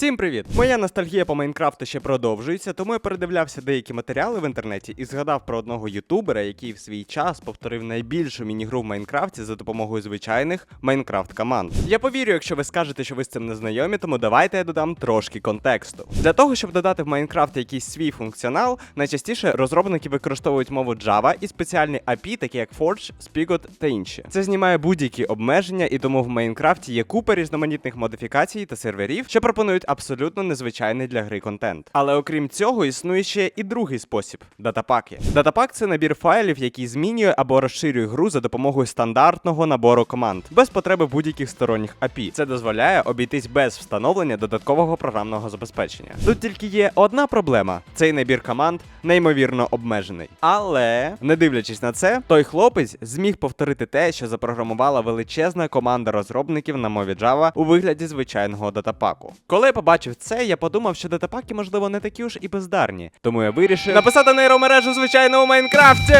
Всім привіт! Моя ностальгія по Майнкрафту ще продовжується, тому я передивлявся деякі матеріали в інтернеті і згадав про одного ютубера, який в свій час повторив найбільшу міні-гру в Майнкрафті за допомогою звичайних Майнкрафт команд. Я повірю, якщо ви скажете, що ви з цим не знайомі, тому давайте я додам трошки контексту. Для того, щоб додати в Майнкрафт якийсь свій функціонал, найчастіше розробники використовують мову Java і спеціальні API, такі як Forge, Spigot та інші. Це знімає будь-які обмеження, і тому в Майнкрафті є купа різноманітних модифікацій та серверів, що пропонують абсолютно незвичайний для гри контент. Але окрім цього, існує ще і другий спосіб датапаки. Датапак це набір файлів, який змінює або розширює гру за допомогою стандартного набору команд, без потреби будь-яких сторонніх API. Це дозволяє обійтись без встановлення додаткового програмного забезпечення. Тут тільки є одна проблема: цей набір команд неймовірно обмежений. Але не дивлячись на це, той хлопець зміг повторити те, що запрограмувала величезна команда розробників на мові Java у вигляді звичайного датапаку. Коли побачив це, я подумав, що датапаки, можливо, не такі уж і бездарні. Тому я вирішив написати нейромережу звичайно у Майнкрафті.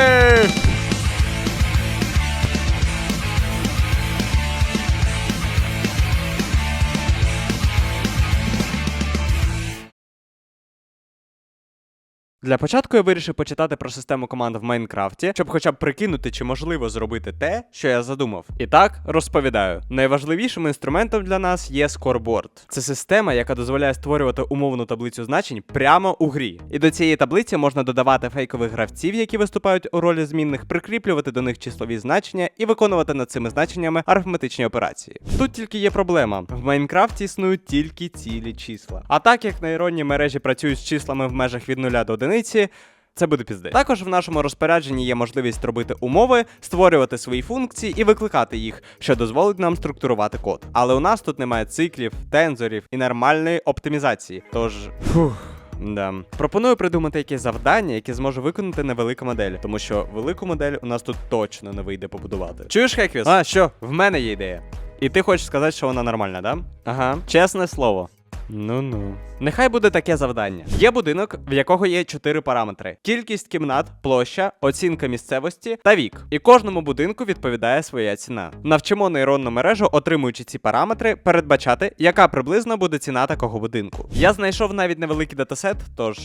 Для початку я вирішив почитати про систему команд в Майнкрафті, щоб хоча б прикинути, чи можливо зробити те, що я задумав. І так, розповідаю: найважливішим інструментом для нас є скорборд. Це система, яка дозволяє створювати умовну таблицю значень прямо у грі. І до цієї таблиці можна додавати фейкових гравців, які виступають у ролі змінних, прикріплювати до них числові значення і виконувати над цими значеннями арифметичні операції. Тут тільки є проблема: в Майнкрафті існують тільки цілі числа. А так як нейронні мережі працюють з числами в межах від 0 до 1, це буде пізде. Також в нашому розпорядженні є можливість робити умови, створювати свої функції і викликати їх, що дозволить нам структурувати код. Але у нас тут немає циклів, тензорів і нормальної оптимізації. Тож. Фух. Да. Пропоную придумати якесь завдання, яке зможе виконати невелика модель, тому що велику модель у нас тут точно не вийде побудувати. Чуєш, Хеквіс? А, що? В мене є ідея. І ти хочеш сказати, що вона нормальна, да? Ага, чесне слово. Ну-ну. Нехай буде таке завдання. Є будинок, в якого є чотири параметри: кількість кімнат, площа, оцінка місцевості та вік. І кожному будинку відповідає своя ціна. Навчимо нейронну мережу, отримуючи ці параметри, передбачати, яка приблизно буде ціна такого будинку. Я знайшов навіть невеликий датасет, тож.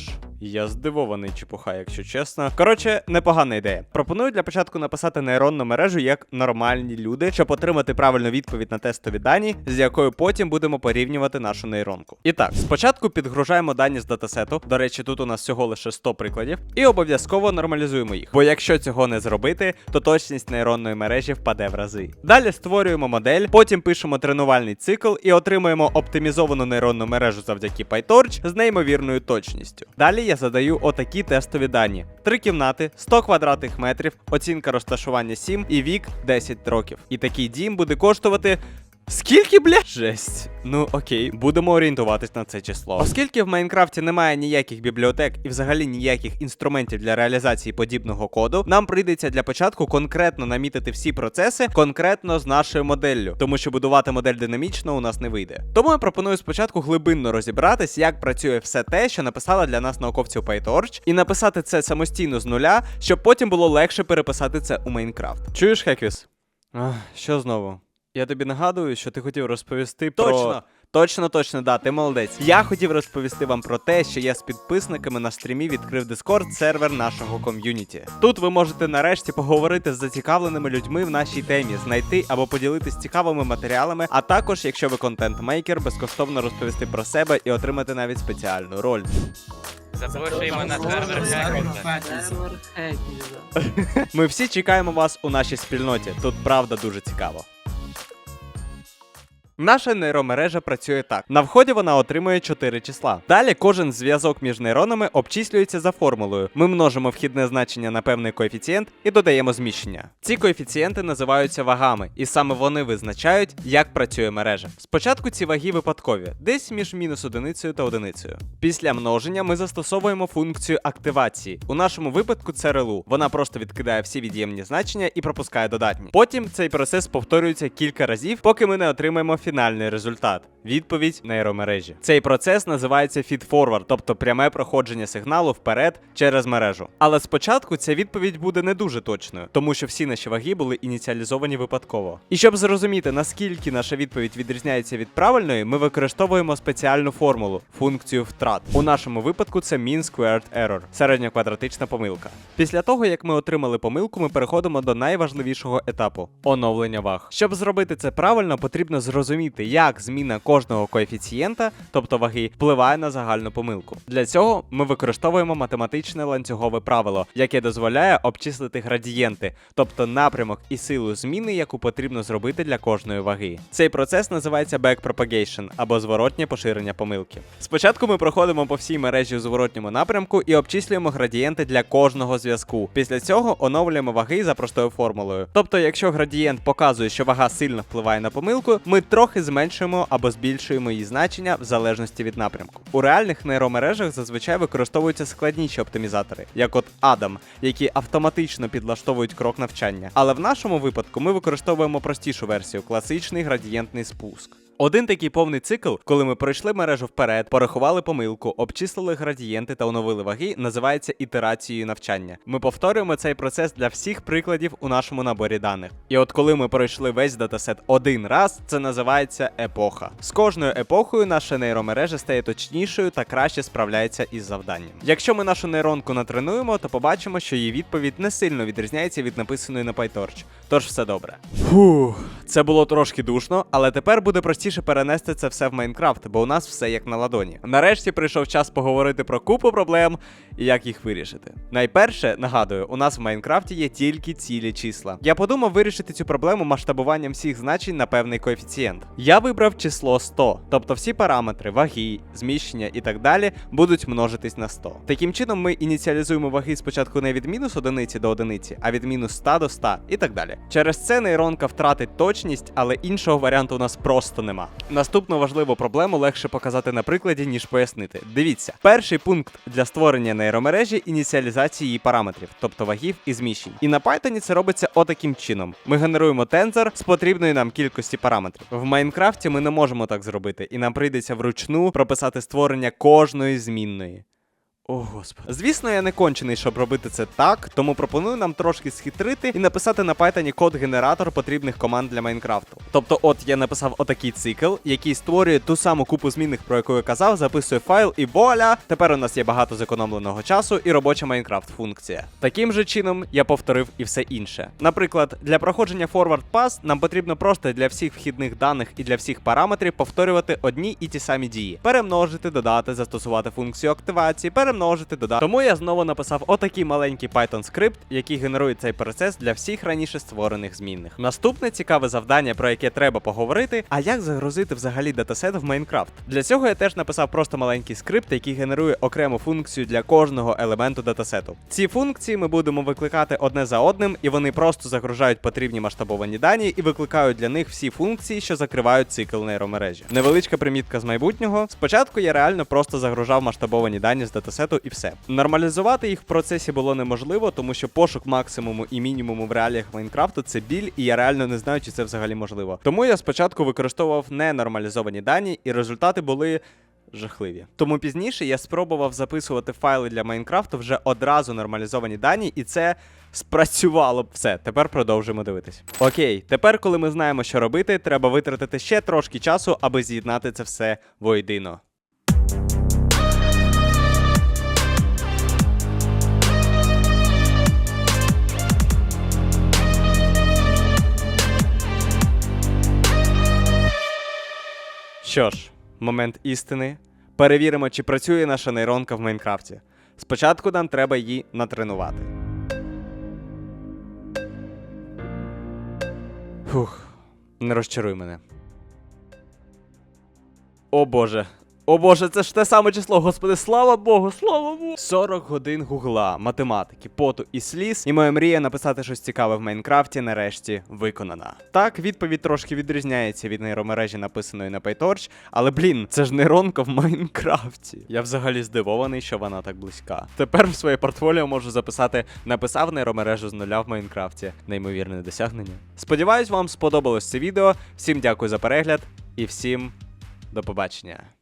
Я здивований чепуха, якщо чесно. Коротше, непогана ідея. Пропоную для початку написати нейронну мережу як нормальні люди, щоб отримати правильну відповідь на тестові дані, з якою потім будемо порівнювати нашу нейронку. І так, спочатку підгружаємо дані з датасету. До речі, тут у нас всього лише 100 прикладів, і обов'язково нормалізуємо їх. Бо якщо цього не зробити, то точність нейронної мережі впаде в рази. Далі створюємо модель, потім пишемо тренувальний цикл і отримуємо оптимізовану нейронну мережу завдяки PyTorch з неймовірною точністю. Далі я задаю отакі тестові дані: три кімнати, 100 квадратних метрів, оцінка розташування 7 і вік 10 років. І такий дім буде коштувати. Скільки, бля? Жесть. Ну окей, будемо орієнтуватись на це число. Оскільки в Майнкрафті немає ніяких бібліотек і взагалі ніяких інструментів для реалізації подібного коду, нам прийдеться для початку конкретно намітити всі процеси конкретно з нашою моделлю, тому що будувати модель динамічно у нас не вийде. Тому я пропоную спочатку глибинно розібратись, як працює все те, що написали для нас науковці у PyTorch, і написати це самостійно з нуля, щоб потім було легше переписати це у Майнкрафт. Чуєш, Хеквіс? Ах, що знову? Я тобі нагадую, що ти хотів розповісти про. Точно. Точно, точно, да, ти молодець. Я хотів розповісти вам про те, що я з підписниками на стрімі відкрив Discord сервер нашого ком'юніті. Тут ви можете нарешті поговорити з зацікавленими людьми в нашій темі, знайти або поділитись цікавими матеріалами, а також, якщо ви контент-мейкер, безкоштовно розповісти про себе і отримати навіть спеціальну роль. Запрошуємо на сервер. Ми всі чекаємо вас у нашій спільноті. Тут правда дуже цікаво. Наша нейромережа працює так. На вході вона отримує 4 числа. Далі кожен зв'язок між нейронами обчислюється за формулою. Ми множимо вхідне значення на певний коефіцієнт і додаємо зміщення. Ці коефіцієнти називаються вагами, і саме вони визначають, як працює мережа. Спочатку ці ваги випадкові, десь між мінус одиницею та одиницею. Після множення ми застосовуємо функцію активації. У нашому випадку це релу. Вона просто відкидає всі від'ємні значення і пропускає додатні. Потім цей процес повторюється кілька разів, поки ми не отримаємо фінальний результат. Відповідь нейромережі. Цей процес називається feed-forward, тобто пряме проходження сигналу вперед через мережу. Але спочатку ця відповідь буде не дуже точною, тому що всі наші ваги були ініціалізовані випадково. І щоб зрозуміти, наскільки наша відповідь відрізняється від правильної, ми використовуємо спеціальну формулу функцію втрат. У нашому випадку це mean squared error, середньоквадратична помилка. Після того, як ми отримали помилку, ми переходимо до найважливішого етапу оновлення ваг. Щоб зробити це правильно, потрібно зрозуміти, як зміна кожного коефіцієнта, тобто ваги, впливає на загальну помилку. Для цього ми використовуємо математичне ланцюгове правило, яке дозволяє обчислити градієнти, тобто напрямок і силу зміни, яку потрібно зробити для кожної ваги. Цей процес називається backpropagation або зворотнє поширення помилки. Спочатку ми проходимо по всій мережі у зворотньому напрямку і обчислюємо градієнти для кожного зв'язку. Після цього оновлюємо ваги за простою формулою. Тобто, якщо градієнт показує, що вага сильно впливає на помилку, ми трохи зменшуємо або збільшуємо її значення в залежності від напрямку. У реальних нейромережах зазвичай використовуються складніші оптимізатори, як от Adam, які автоматично підлаштовують крок навчання. Але в нашому випадку ми використовуємо простішу версію класичний градієнтний спуск. Один такий повний цикл, коли ми пройшли мережу вперед, порахували помилку, обчислили градієнти та оновили ваги, називається ітерацією навчання. Ми повторюємо цей процес для всіх прикладів у нашому наборі даних. І от коли ми пройшли весь датасет один раз, це називається епоха. З кожною епохою наша нейромережа стає точнішою та краще справляється із завданням. Якщо ми нашу нейронку натренуємо, то побачимо, що її відповідь не сильно відрізняється від написаної на PyTorch. Тож все добре. Фух, це було трошки душно, але тепер буде простіше перенести це все в Майнкрафт, бо у нас все як на ладоні. Нарешті прийшов час поговорити про купу проблем і як їх вирішити. Найперше, нагадую, у нас в Майнкрафті є тільки цілі числа. Я подумав вирішити цю проблему масштабуванням всіх значень на певний коефіцієнт. Я вибрав число 100, тобто всі параметри, ваги, зміщення і так далі будуть множитись на 100. Таким чином, ми ініціалізуємо ваги спочатку не від мінус одиниці до одиниці, а від мінус 100 до 100 і так далі. Через це нейронка втратить точність, але іншого варіанту у нас просто нема. Наступну важливу проблему легше показати на прикладі, ніж пояснити. Дивіться, перший пункт для створення нейромережі ініціалізації її параметрів, тобто вагів і зміщень. І на Python це робиться отаким чином: ми генеруємо тензор з потрібної нам кількості параметрів. В Майнкрафті ми не можемо так зробити, і нам прийдеться вручну прописати створення кожної змінної. О, господи. Звісно, я не кончений, щоб робити це так, тому пропоную нам трошки схитрити і написати на Python код-генератор потрібних команд для Майнкрафту. Тобто, от я написав отакий цикл, який створює ту саму купу змінних, про яку я казав, записує файл і вуаля! Тепер у нас є багато зекономленого часу і робоча Майнкрафт функція. Таким же чином я повторив і все інше. Наприклад, для проходження forward pass нам потрібно просто для всіх вхідних даних і для всіх параметрів повторювати одні і ті самі дії: перемножити, додати, застосувати функцію активації, перемножити, додати. Тому я знову написав отакий маленький Python скрипт, який генерує цей процес для всіх раніше створених змінних. Наступне цікаве завдання, про яке треба поговорити, а як загрузити взагалі датасет в Майнкрафт. Для цього я теж написав просто маленький скрипт, який генерує окрему функцію для кожного елементу датасету. Ці функції ми будемо викликати одне за одним, і вони просто загружають потрібні масштабовані дані і викликають для них всі функції, що закривають цикл нейромережі. Невеличка примітка з майбутнього. Спочатку я реально просто загружав масштабовані дані з датасету і все. Нормалізувати їх в процесі було неможливо, тому що пошук максимуму і мінімуму в реаліях Майнкрафту це біль, і я реально не знаю, чи це взагалі можливо. Тому я спочатку використовував ненормалізовані дані, і результати були. Жахливі. Тому пізніше я спробував записувати файли для Майнкрафту вже одразу нормалізовані дані, і це спрацювало. Все, тепер продовжуємо дивитись. Окей, тепер, коли ми знаємо, що робити, треба витратити ще трошки часу, аби з'єднати це все воєдино. Що ж, момент істини. Перевіримо, чи працює наша нейронка в Майнкрафті. Спочатку нам треба її натренувати. Фух, не розчаруй мене. О боже, О боже, це ж те саме число, господи, слава Богу, слава Богу. 40 годин гугла, математики, поту і сліз, і моя мрія написати щось цікаве в Майнкрафті нарешті виконана. Так, відповідь трошки відрізняється від нейромережі, написаної на PyTorch, але блін, це ж нейронка в Майнкрафті. Я взагалі здивований, що вона так близька. Тепер в своє портфоліо можу записати написав нейромережу з нуля в Майнкрафті. Неймовірне досягнення. Сподіваюсь, вам сподобалось це відео. Всім дякую за перегляд і всім до побачення.